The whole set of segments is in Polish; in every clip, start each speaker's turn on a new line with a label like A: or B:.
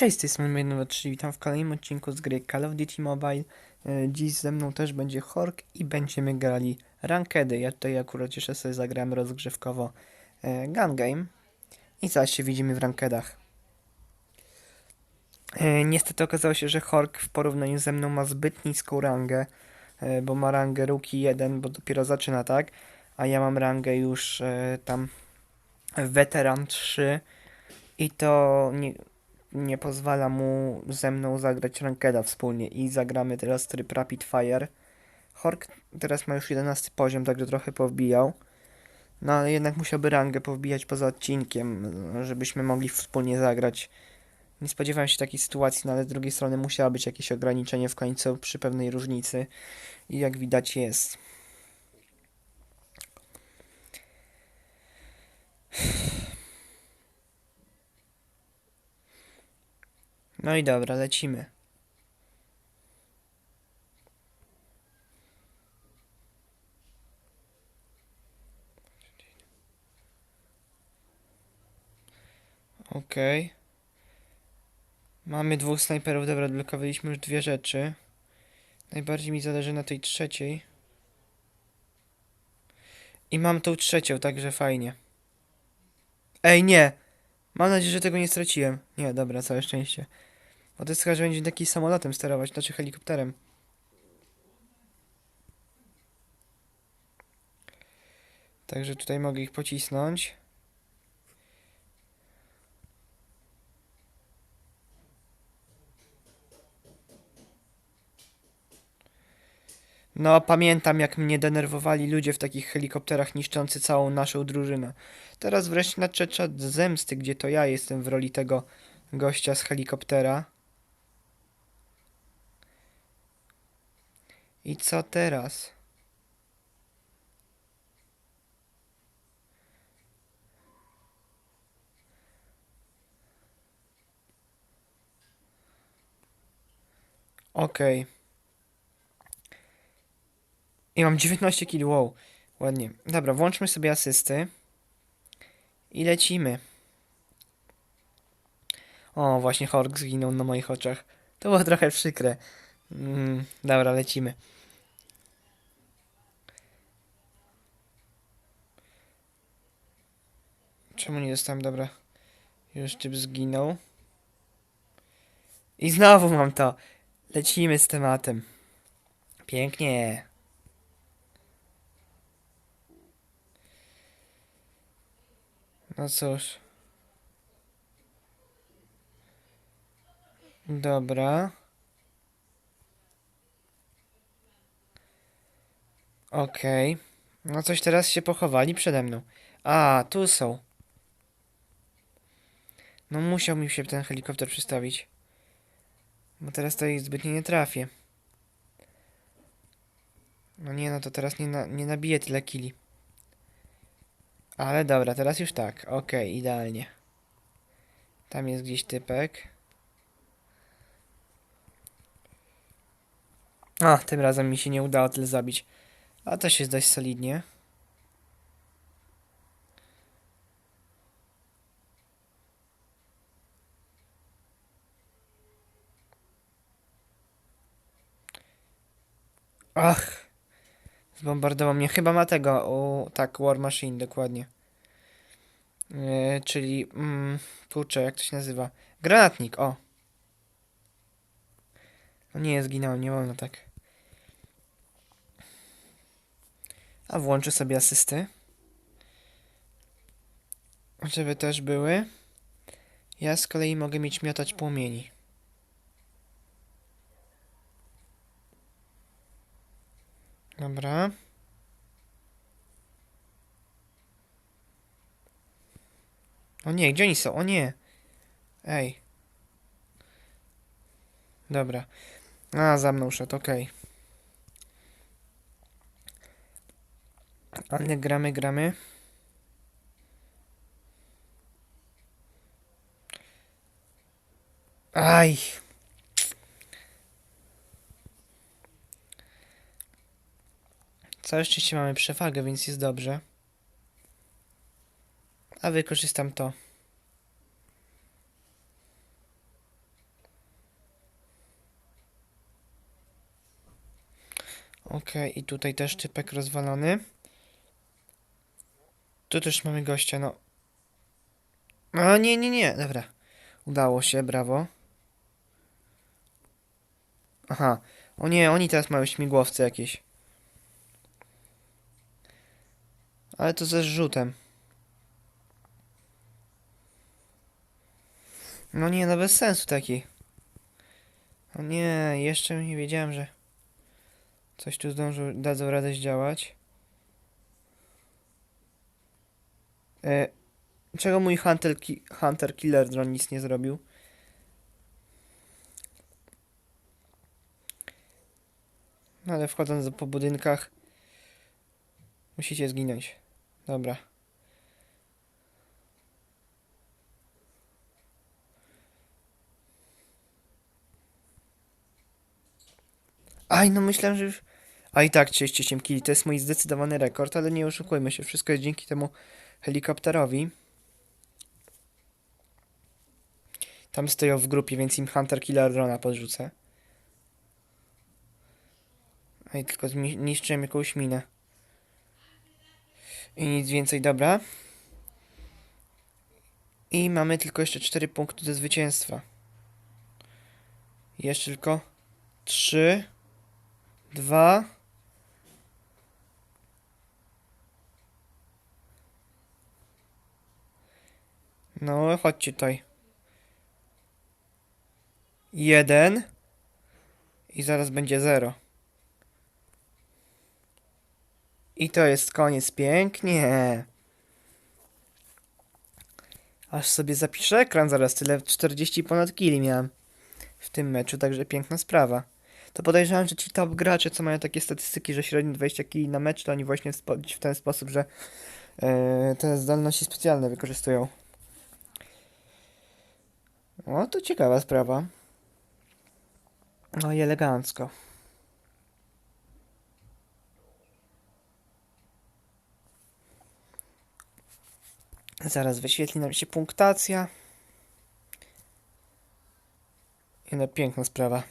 A: Cześć, z tej strony 123, witam w kolejnym odcinku z gry Call of Duty Mobile. E, Dziś ze mną też będzie Hork i będziemy grali Rankedy. Ja tutaj akurat jeszcze sobie zagrałem rozgrzewkowo e, Gun Game i zaś się widzimy w Rankedach. E, Niestety okazało się, że Hork w porównaniu ze mną ma zbyt niską rangę, bo ma rangę Rookie 1, bo dopiero zaczyna, tak? A ja mam rangę już tam Weteran 3 i to nie, nie pozwala mu ze mną zagrać rankeda wspólnie i zagramy teraz tryb Rapid Fire. Hork teraz ma już 11 poziom, także trochę powbijał. No ale jednak musiałby rangę powbijać poza odcinkiem, żebyśmy mogli wspólnie zagrać. Nie spodziewałem się takiej sytuacji, no ale z drugiej strony musiało być jakieś ograniczenie w końcu przy pewnej różnicy. I jak widać jest. No i dobra, lecimy. Okej. Mamy dwóch snajperów, dobra, odblokowaliśmy już dwie rzeczy. Najbardziej mi zależy na tej trzeciej. I mam tą trzecią, także fajnie. Ej, nie! Mam nadzieję, że tego nie straciłem. Nie, dobra, całe szczęście. Bo to jest chyba, że będzie taki samolotem sterować, znaczy helikopterem. Także tutaj mogę ich pocisnąć. No, pamiętam jak mnie denerwowali ludzie w takich helikopterach niszczący całą naszą drużynę. Teraz wreszcie nadszedł czas zemsty, gdzie to ja jestem w roli tego gościa z helikoptera. I co teraz? Okej. I mam 19 kg, wow. Ładnie. Dobra, włączmy sobie asysty. I lecimy. O, właśnie Hork zginął na moich oczach. To było trochę przykre. Mm, dobra, lecimy. Czemu nie dostałem? Dobra. Już typ zginął. I znowu mam to. Lecimy z tematem. Pięknie. No cóż. Dobra. Okej. No coś teraz się pochowali przede mną. A, tu są. No musiał mi się ten helikopter przystawić. Bo teraz to ich zbytnio nie trafię. No nie, no to teraz nie, na, nie nabiję tyle kili. Ale dobra, teraz już tak. Okej, idealnie. Tam jest gdzieś typek. A, tym razem mi się nie udało tyle zabić. A też jest dość solidnie. Ach! Zbombardował mnie. Chyba ma tego. O, tak, War Machine, dokładnie. Yy, czyli. Mm, jak to się nazywa? Granatnik, o. No nie, zginąłem, nie wolno tak. A włączę sobie asysty. Żeby też były. Ja z kolei mogę mieć miotać płomieni. Dobra. O nie, gdzie oni są? O nie. Ej. Dobra. A, za mną szedł, okej. Ale gramy, gramy. Aj. Całe szczęście mamy przewagę, więc jest dobrze. A wykorzystam to. Ok, i tutaj też typek rozwalony. Tu też mamy gościa, no. A nie, nie, nie, dobra. Udało się, brawo. Aha, o nie, oni teraz mają śmigłowce jakieś. Ale to ze zrzutem. No nie, no bez sensu taki. O nie, jeszcze nie wiedziałem, że coś tu zdążył, dadzą radę zdziałać. E, czego mój Hunter, ki Hunter Killer Drone nic nie zrobił? No ale wchodząc po budynkach musicie zginąć. Dobra. Aj, no myślałem, że już... A i tak 38 kili, to jest mój zdecydowany rekord, ale nie oszukujmy się, wszystko jest dzięki temu helikopterowi. Tam stoją w grupie, więc im Hunter Killer Drona podrzucę. I tylko niszczyłem jakąś minę. I nic więcej, dobra. I mamy tylko jeszcze 4 punkty do zwycięstwa. Jeszcze tylko 3, 2, No, chodźcie tutaj. Jeden. I zaraz będzie zero. I to jest koniec. Pięknie. Aż sobie zapiszę ekran zaraz. Tyle 40 ponad kili miałem w tym meczu, także piękna sprawa. To podejrzewam, że ci top gracze, co mają takie statystyki, że średnio 20 kili na mecz, to oni właśnie w, ten sposób, że e, te zdolności specjalne wykorzystują. O, to ciekawa sprawa. No i elegancko. Zaraz wyświetli nam się punktacja. I no piękna sprawa.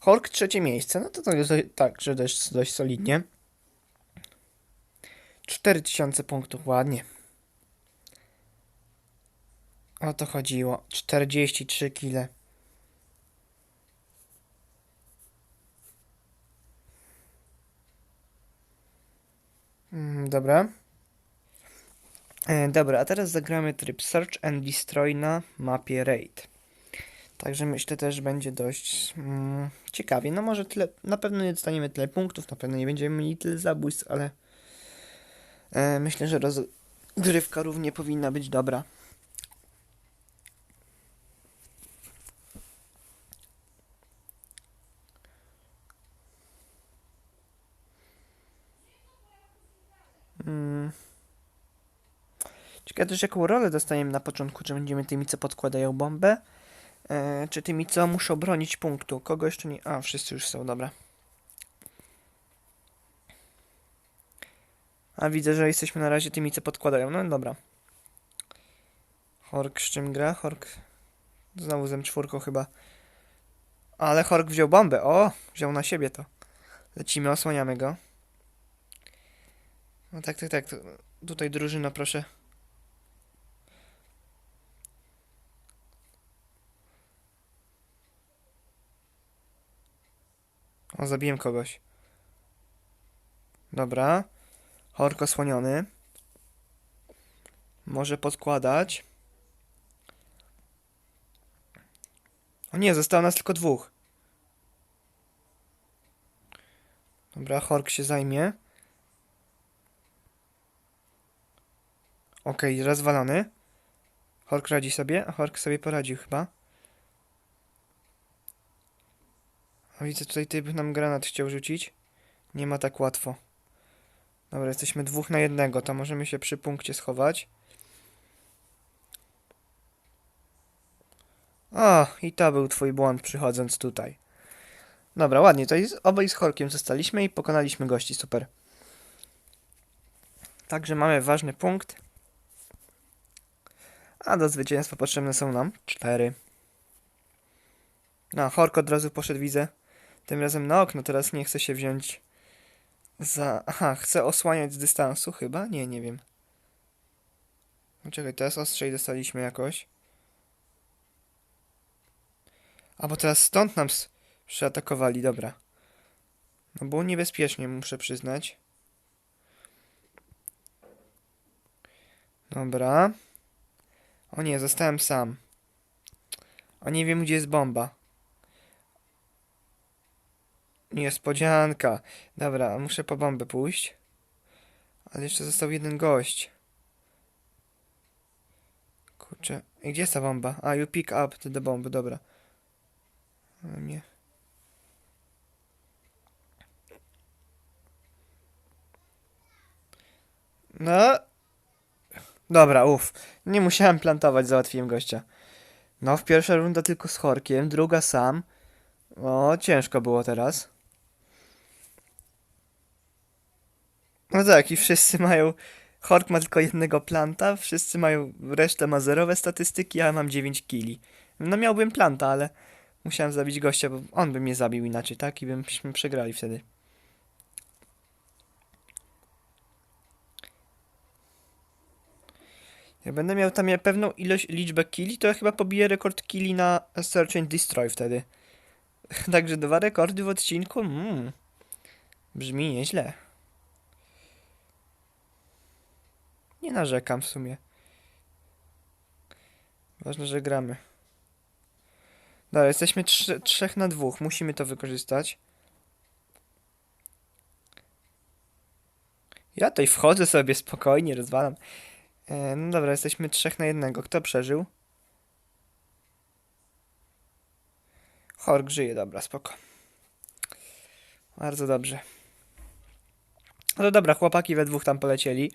A: Hork trzecie miejsce, no to, to jest tak, że dość, dość solidnie. 4000 punktów, ładnie. O to chodziło. 43 kile. Mm, dobra. E, dobra, a teraz zagramy tryb Search and Destroy na mapie Raid. Także myślę też będzie dość mm, ciekawie. No może tyle, na pewno nie dostaniemy tyle punktów, na pewno nie będziemy mieli tyle zabójstw, ale e, myślę, że rozgrywka równie powinna być dobra. Mm. Ciekawe też jaką rolę dostaniemy na początku, czy będziemy tymi, co podkładają bombę, e, czy tymi, co muszą bronić punktu. Kogo jeszcze nie... A, wszyscy już są, dobra. A widzę, że jesteśmy na razie tymi, co podkładają. No dobra. Hork z czym gra? Hork znowu z M4 chyba. Ale Hork wziął bombę. O, wziął na siebie to. Lecimy, osłaniamy go. No tak, tak, tak. tu- Tutaj drużyna, proszę. O, zabiłem kogoś. Dobra. Hork osłoniony. Może podkładać. O nie, zostało nas tylko dwóch. Dobra, Hork się zajmie. Okej, rozwalony. Hork radzi sobie, a Hork sobie poradził chyba. A widzę tutaj typ nam granat chciał rzucić. Nie ma tak łatwo. Dobra, jesteśmy dwóch na jednego, to możemy się przy punkcie schować. O, i to był twój błąd przychodząc tutaj. Dobra, ładnie, to jest, obaj z Horkiem zostaliśmy i pokonaliśmy gości, super. Także mamy ważny punkt. A do zwycięstwa potrzebne są nam cztery. No, Hork od razu poszedł, widzę. Tym razem na okno, teraz nie chce się wziąć Za... Aha, chcę osłaniać z dystansu chyba? Nie, nie wiem. Czekaj, teraz ostrzej dostaliśmy jakoś. A bo teraz stąd nam przyatakowali, dobra. No było niebezpiecznie, muszę przyznać. Dobra. O nie, zostałem sam. A nie wiem, gdzie jest bomba. Niespodzianka. Dobra, muszę po bombę pójść. Ale jeszcze został jeden gość. Kurczę. Ej, Gdzie jest ta bomba? A, you pick up the, bomb, dobra. Nie. No. Dobra, uff. Nie musiałem plantować, załatwiłem gościa. No, w pierwsza runda tylko z Horkiem, druga sam. O, ciężko było teraz. No tak, i wszyscy mają. Hork ma tylko jednego planta, wszyscy mają. Resztę ma zerowe statystyki, ja mam 9 kili. No miałbym planta, ale musiałem zabić gościa, bo on by mnie zabił inaczej, tak? I byśmy przegrali wtedy. Jak będę miał tam pewną ilość, liczbę killi, to ja chyba pobiję rekord killi na Search and Destroy wtedy. Także dwa rekordy w odcinku, mm, brzmi nieźle. Nie narzekam w sumie. Ważne, że gramy. Dobra, jesteśmy trzy, trzech na dwóch. Musimy to wykorzystać. Ja tutaj wchodzę sobie spokojnie, rozwalam. E, no dobra, jesteśmy trzech na jednego. Kto przeżył? Hork żyje, dobra, spoko. Bardzo dobrze. No dobra, chłopaki we dwóch tam polecieli.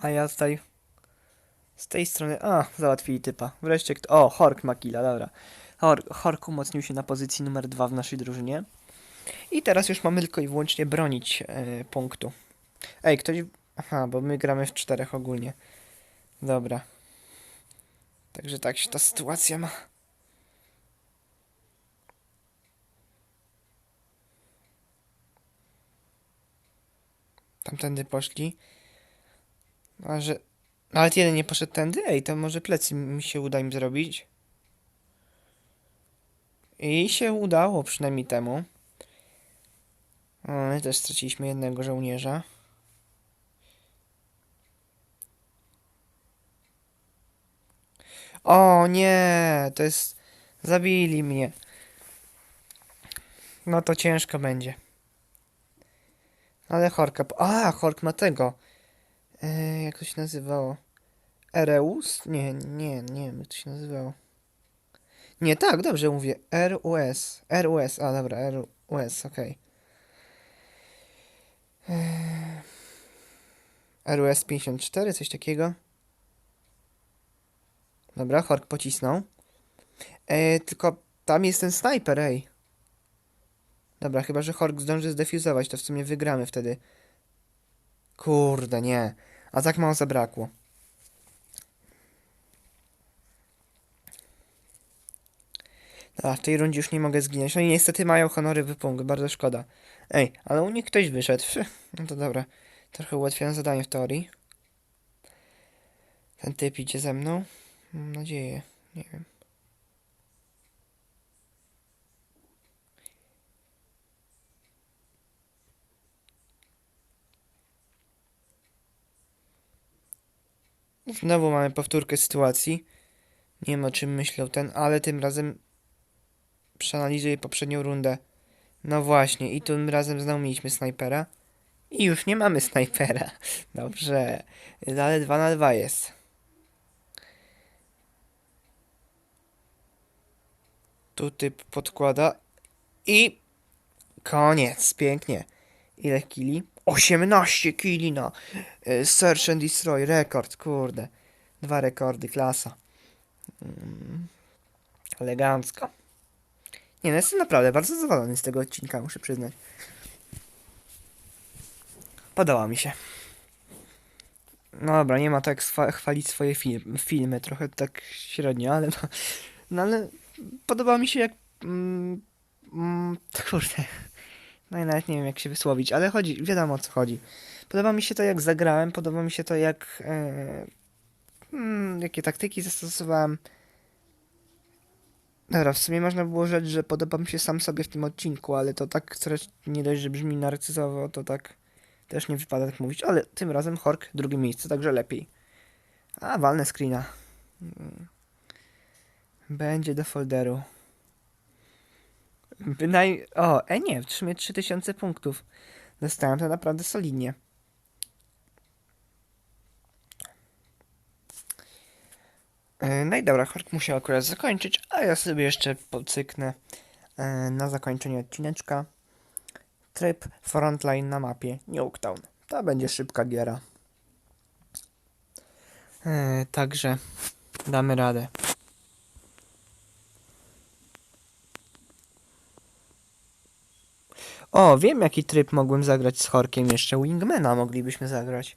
A: A ja tutaj z tej strony. A, załatwili typa. Wreszcie kto. O, Hork ma killa, dobra. Hork, Hork umocnił się na pozycji numer dwa w naszej drużynie. I teraz już mamy tylko i wyłącznie bronić e, punktu. Ej, ktoś. Aha, bo my gramy w czterech ogólnie. Dobra. Także tak się ta sytuacja ma. Tamtędy poszli. A że. Nawet jeden nie poszedł tędy? Ej, to może plecy mi się uda im zrobić. I się udało przynajmniej temu. O, my też straciliśmy jednego żołnierza. O nie, to jest... Zabili mnie. No to ciężko będzie. Ale Horka... A, Hork ma tego. E, jak to się nazywało? Ereus? Nie, nie, nie wiem jak to się nazywało. Nie, tak, dobrze mówię. RUS. RUS, a dobra, RUS, okej. Eee, RUS 54, coś takiego. Dobra, Hork pocisnął. E, tylko tam jest ten snajper, ej. Dobra, chyba że Hork zdąży zdefuzować, to w sumie wygramy wtedy. Kurde, nie. A tak mało zabrakło. A, w tej rundzie już nie mogę zginąć. No i niestety mają honory wypunkt, bardzo szkoda. Ej, ale u nich ktoś wyszedł. No to dobra. Trochę ułatwiam zadanie w teorii. Ten typ idzie ze mną. Mam nadzieję. Nie wiem. Znowu mamy powtórkę sytuacji. Nie wiem o czym myślał ten, ale tym razem przeanalizuję poprzednią rundę. No właśnie, i tym razem znowu mieliśmy snajpera. I już nie mamy snajpera. Dobrze, ale 2 na 2 jest. Tu typ podkłada i koniec, pięknie. Ile kili? 18 kili na y, Search and Destroy, rekord, kurde. Dwa rekordy, klasa. Mm, elegancko. Nie, no jestem naprawdę bardzo zadowolony z tego odcinka, muszę przyznać. Podoba mi się. No dobra, nie ma tak chwalić swoje film, filmy, trochę tak średnio, ale no, no ale podoba mi się jak... Mm, mm, kurde, No i nawet nie wiem jak się wysłowić, ale chodzi, wiadomo o co chodzi. Podoba mi się to jak zagrałem, podoba mi się to jak... E, mm, jakie taktyki zastosowałem. Dobra, w sumie można było rzec, że podoba mi się sam sobie w tym odcinku, ale to tak coraz nie dość, że brzmi narcyzowo, to tak też nie wypada tak mówić, ale tym razem Hork drugie miejsce, także lepiej. A, walne screena. Mm. Będzie do folderu. Bynaj... O, e nie, w sumie 3000 punktów. Dostałem to naprawdę solidnie. E, No i dobra, Hork musiał akurat zakończyć, a ja sobie jeszcze pocyknę e, na zakończenie odcineczka. Tryb frontline na mapie Nuketown. To będzie szybka giera. E, także damy radę. O, wiem jaki tryb mogłem zagrać z Horkiem jeszcze. Wingmana moglibyśmy zagrać.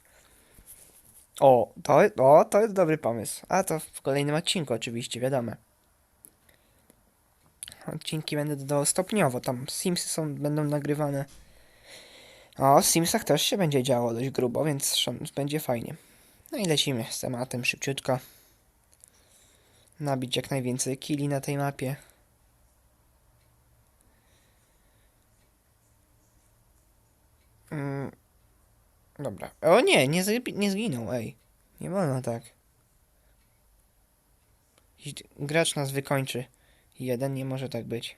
A: O, to, o, to jest dobry pomysł. A to w kolejnym odcinku oczywiście, wiadomo. Odcinki będę dodawał stopniowo, tam Simsy są, będą nagrywane. O, w Simsach też się będzie działo dość grubo, więc będzie fajnie. No i lecimy z tematem szybciutko. Nabić jak najwięcej killi na tej mapie. Mm. Dobra. O nie, nie, nie zginął, ej. Nie wolno tak. Gracz nas wykończy. Jeden nie może tak być.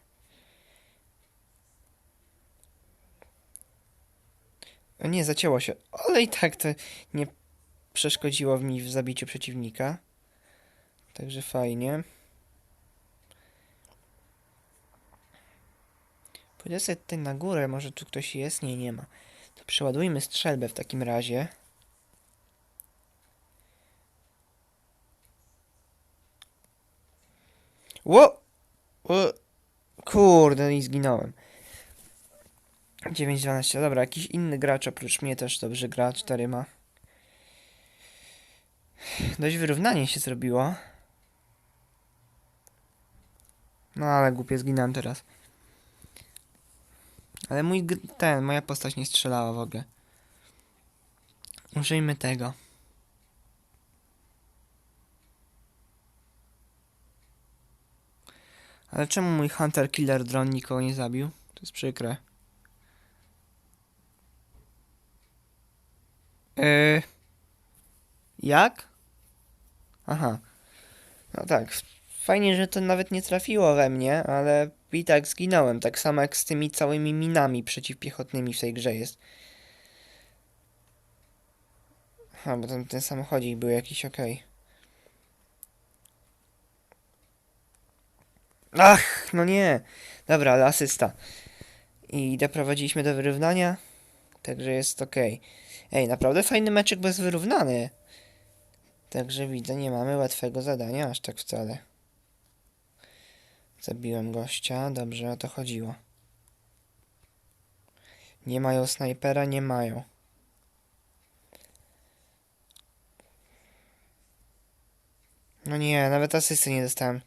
A: O nie, zacięło się. Ale i tak to nie przeszkodziło mi w zabiciu przeciwnika. Także fajnie. Pójdę sobie tutaj na górę, może tu ktoś jest? Nie, nie ma. Przeładujmy strzelbę w takim razie. Ło! Ło! Kurde, i zginąłem. 9-12, dobra, jakiś inny gracz oprócz mnie też dobrze gra, 4 ma. Dość wyrównanie się zrobiło. No ale głupie zginąłem teraz. Ale mój ten, moja postać nie strzelała w ogóle. Użyjmy tego. Ale czemu mój Hunter Killer Drone nikogo nie zabił? To jest przykre. Yy... Jak? Aha. No tak. Fajnie, że to nawet nie trafiło we mnie, ale i tak zginąłem. Tak samo jak z tymi całymi minami przeciwpiechotnymi w tej grze jest. Aha, bo ten, ten samochodzik był jakiś okej. Ach, no nie. Dobra, ale asysta. I doprowadziliśmy do wyrównania. Także jest okej. Ej, naprawdę fajny meczek bez wyrównany. Także widzę, nie mamy łatwego zadania, aż tak wcale. Zabiłem gościa, dobrze o to chodziło. Nie mają snajpera, nie mają. No nie, nawet asysty nie dostałem.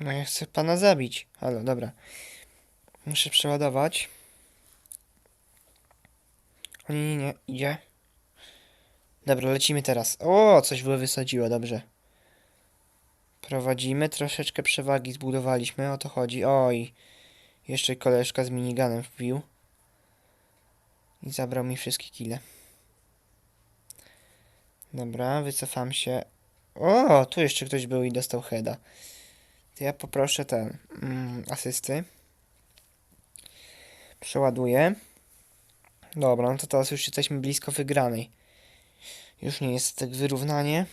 A: No ja chcę pana zabić. Halo, dobra. Muszę przeładować. O nie, nie, nie, idzie. Dobra, lecimy teraz. O, coś było wysadziło, dobrze. Prowadzimy, troszeczkę przewagi zbudowaliśmy, o to chodzi. Oj, jeszcze koleżka z miniganem wbił. I zabrał mi wszystkie kile. Dobra, wycofam się. O, tu jeszcze ktoś był i dostał heada. To ja poproszę ten mm, asysty. Przeładuję. Dobra, no to teraz już jesteśmy blisko wygranej. Już nie jest tak wyrównanie.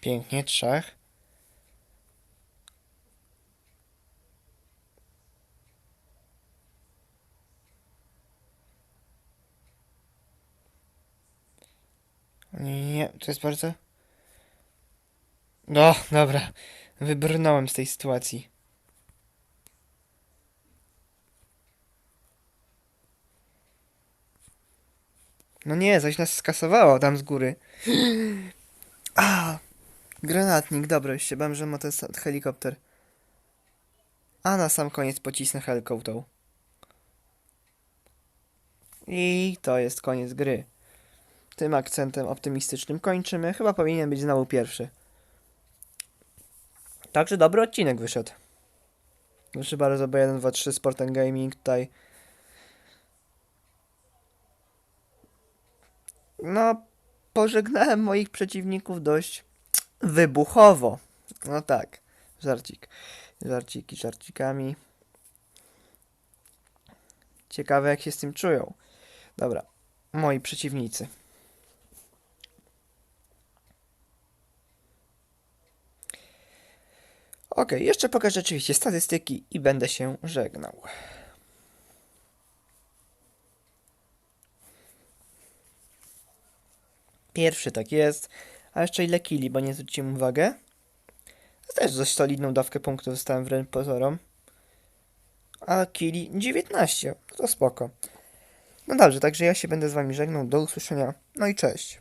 A: Pięknie, trzech. Nie, to jest bardzo... No, dobra. Wybrnąłem z tej sytuacji. No nie, coś nas skasowało tam z góry. A, granatnik, dobra, już się bałem, że ma ten helikopter. A na sam koniec pocisnę helką tą. I to jest koniec gry. Tym akcentem optymistycznym kończymy. Chyba powinien być znowu pierwszy. Także dobry odcinek wyszedł. Proszę bardzo, bo 1, 2, 3 Sport and Gaming tutaj. No, pożegnałem moich przeciwników dość wybuchowo. No tak, żarcik. Żarciki żarcikami. Ciekawe jak się z tym czują. Dobra, moi przeciwnicy. Ok, jeszcze pokażę oczywiście statystyki i będę się żegnał. Pierwszy tak jest, a jeszcze ile kili, bo nie zwróciłem uwagę. Też dość solidną dawkę punktów dostałem wręcz pozorom. A kili 19, no to spoko. No dobrze, także ja się będę z wami żegnał, do usłyszenia, no i cześć.